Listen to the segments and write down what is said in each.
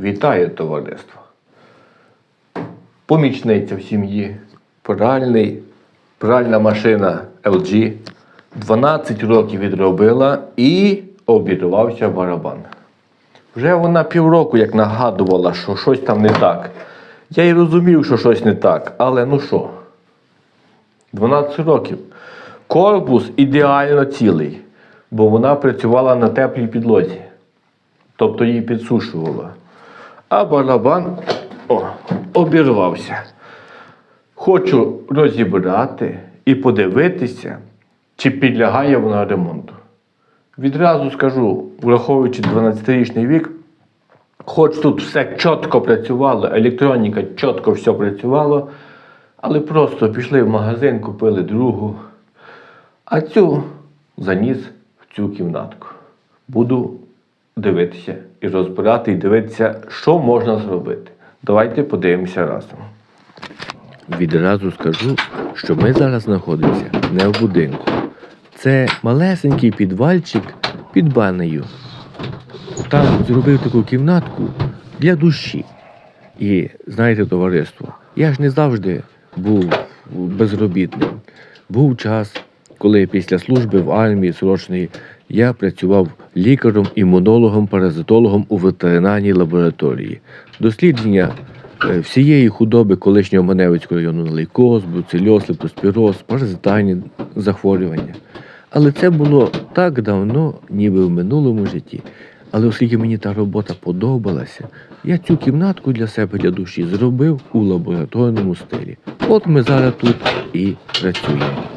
Вітаю товариство. Помічниця в сім'ї, пральний, пральна машина LG. 12 років відробила і обірвався барабан. Вже вона півроку як нагадувала, що щось там не так. Я й розумів, що щось не так, але ну що? 12 років. Корпус ідеально цілий, бо вона працювала на теплій підлозі. Тобто її підсушувало. А барабан о, обірвався. Хочу розібрати і подивитися, чи підлягає вона ремонту. Відразу скажу, враховуючи 12-річний вік, хоч тут все чітко працювало, електроніка чітко все працювало, але просто пішли в магазин, купили другу, а цю заніс в цю кімнатку. Буду дивитися і розбирати, і дивитися, що можна зробити. Давайте подивимося разом. Відразу скажу, що ми зараз знаходимося не в будинку. Це малесенький підвальчик під банею. Там зробив таку кімнатку для душі. І знаєте, товариство, я ж не завжди був безробітним. Був час, коли після служби в армії срочної я працював лікарем, імунологом, паразитологом у ветеринарній лабораторії. Дослідження е, всієї худоби колишнього Маневицького району лейкоз, бруцельоз, лептоспіроз, паразитарні захворювання. Але це було так давно, ніби в минулому житті. Але оскільки мені та робота подобалася, я цю кімнатку для себе для душі зробив у лабораторному стилі. От ми зараз тут і працюємо.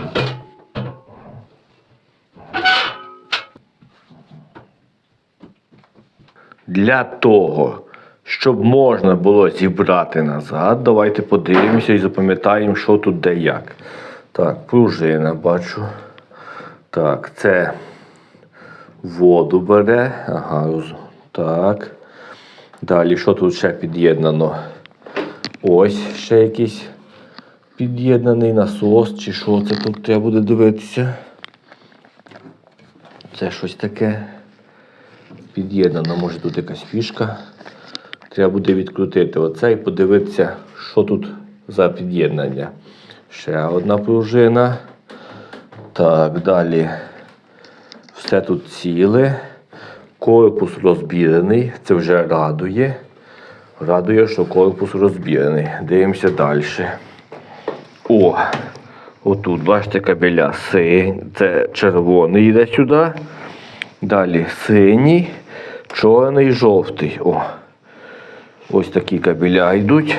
Для того, щоб можна було зібрати назад, давайте подивимося і запам'ятаємо, що тут де як. Так, пружина бачу. Так, це воду бере. Ага, так. Далі, що тут ще під'єднано? Ось ще якийсь під'єднаний насос, чи що це тут треба буде дивитися. Це щось таке під'єднано, може тут якась фішка. Треба буде відкрутити оце і подивитися, що тут за під'єднання. Ще одна пружина. Так, далі. Все тут ціле. Корпус розбірений. Це вже радує. Радує, що корпус розбірений. Дивимося далі. О! Отут, бачите, кабеля синь. Це червоний йде сюди. Далі синій, чорний, жовтий. О. Ось такі кабеля йдуть.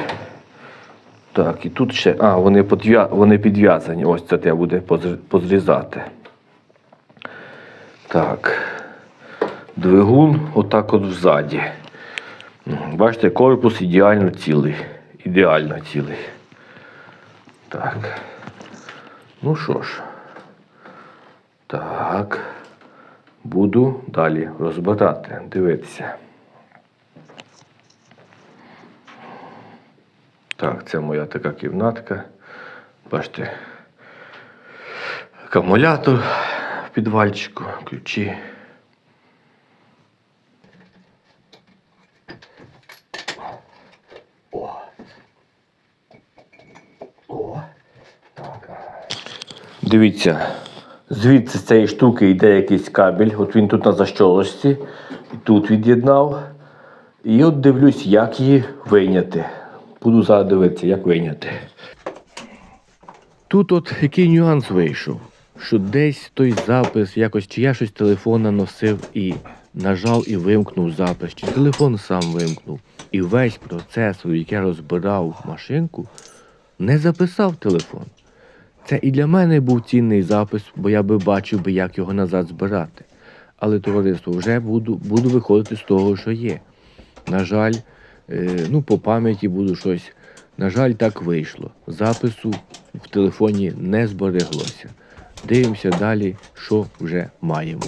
Так, і тут ще. А, вони, вони підв'язані. Ось це треба буде позрізати. Так. Двигун отак от взаді. Бачите, корпус ідеально цілий. Ідеально цілий. Так. Ну що ж. Так. Буду далі розбирати, дивитися. Так, це моя така кімнатка. Бачите, акумулятор в підвальчику, ключі. Так. Дивіться, звідси з цієї штуки йде якийсь кабель. От він тут на защолочці, і тут від'єднав. І от дивлюсь, як її вийняти. Буду зараз дивитися, як вийняти. Тут от який нюанс вийшов, що десь той запис, якось чи я щось телефона носив і нажав і вимкнув запис, чи телефон сам вимкнув. І весь процес, як я розбирав машинку, не записав телефон. Це і для мене був цінний запис, бо я би бачив би, як його назад збирати. Але товариство вже буду, буду виходити з того, що є. На жаль, е, ну, по пам'яті буду щось. На жаль, так вийшло. Запису в телефоні не збереглося. Дивимося далі, що вже маємо.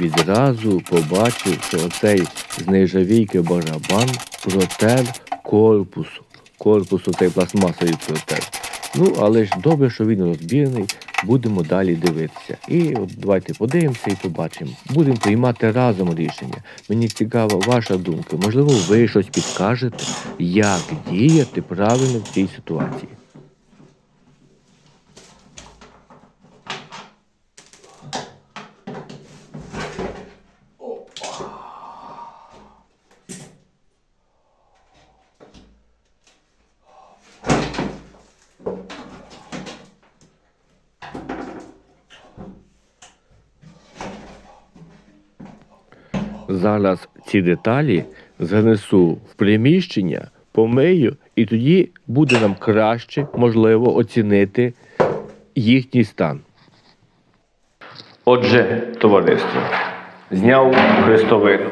Відразу побачив, що оцей з барабан протер корпус. Корпус оцей пластмасовий протер. Ну, але ж добре, що він розбірний, будемо далі дивитися. І давайте подивимося і побачимо. Будемо приймати разом рішення. Мені цікава ваша думка. Можливо, ви щось підкажете, як діяти правильно в цій ситуації. Зараз ці деталі занесу в приміщення, помию, і тоді буде нам краще, можливо, оцінити їхній стан. Отже, товариство, зняв хрестовину.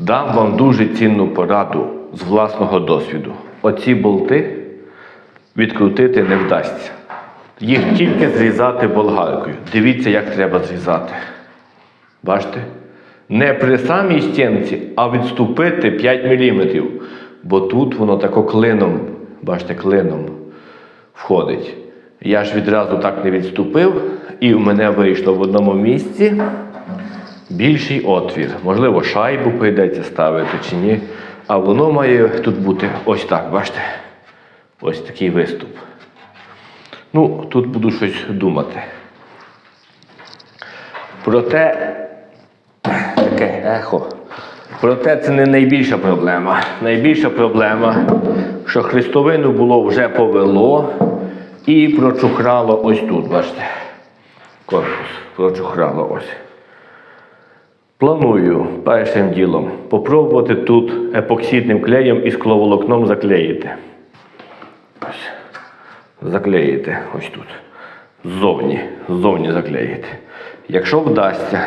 Дам вам дуже цінну пораду з власного досвіду. Оці болти відкрутити не вдасться. Їх тільки зрізати болгаркою. Дивіться, як треба зрізати. Бачите? Не при самій стінці, а відступити 5 мм. Бо тут воно тако клином, бачите, клином входить. Я ж відразу так не відступив, і в мене вийшло в одному місці більший отвір. Можливо, шайбу прийдеться ставити чи ні. А воно має тут бути ось так, бачите? Ось такий виступ. Ну, тут буду щось думати. Проте таке ехо. Проте це не найбільша проблема. Найбільша проблема, що хрестовину було вже повело і прочухрало ось тут, бачите. Корпус прочухрало ось. Планую першим ділом попробувати тут епоксидним клеєм і скловолокном заклеїти. Ось. Заклеїти ось тут. Ззовні, ззовні заклеїти. Якщо вдасться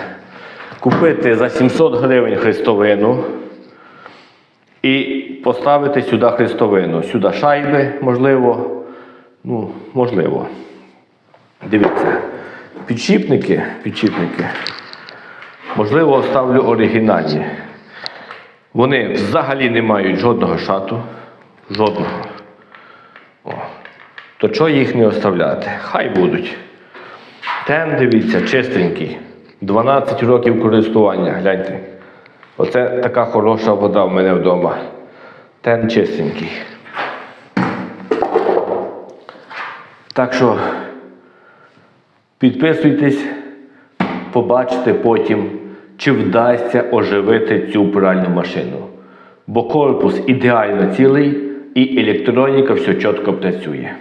купити за 700 гривень хрестовину і поставити сюди хрестовину. Сюди шайби, можливо. Ну, можливо. Дивіться. Підшипники, підшипники. Можливо, оставлю оригінальні. Вони взагалі не мають жодного шату. Жодного. О. То чого їх не оставляти? Хай будуть. Тен, дивіться, чистенький. 12 років користування, гляньте. Оце така хороша вода в мене вдома. Тен чистенький. Так що підписуйтесь, побачите потім, чи вдасться оживити цю пральну машину. Бо корпус ідеально цілий і електроніка все чітко працює.